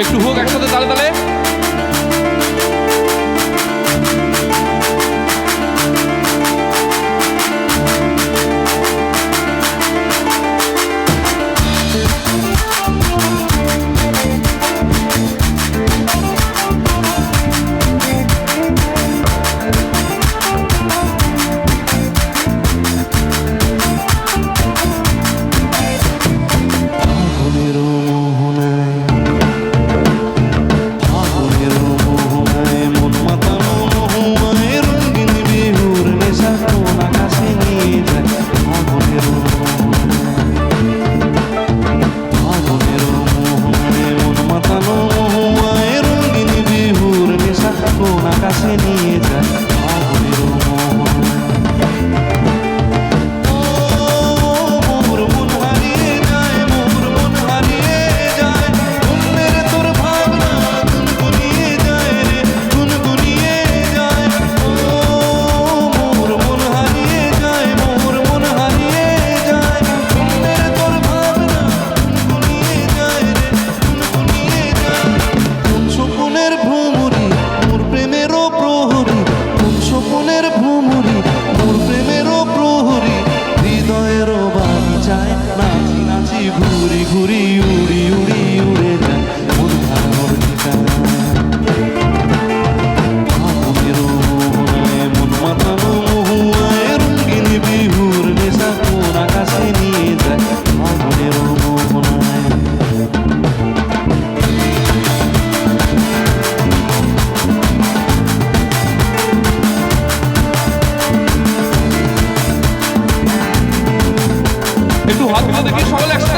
একটু হোক একসাথে তালে তালে। নিয়ে যা ভ্রমরী একটু হাত দেখি সকলে একসাথে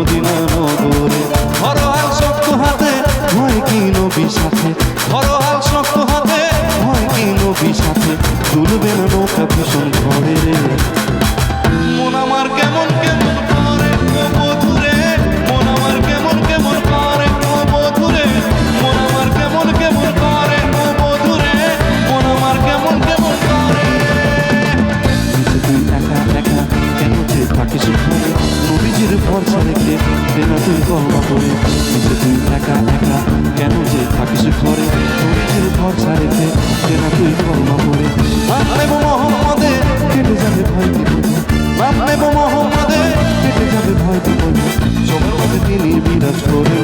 মদিনা নগরে কেন যে ঘরে নিজের ঘর কেনা তুই কর্মা পড়ে নাম নেব কেটে যাবে ভয় দিব নাম নেব মোহাম্মদে কেটে যাবে ভয় দিব সম্পদে তিনি বিরাজ করে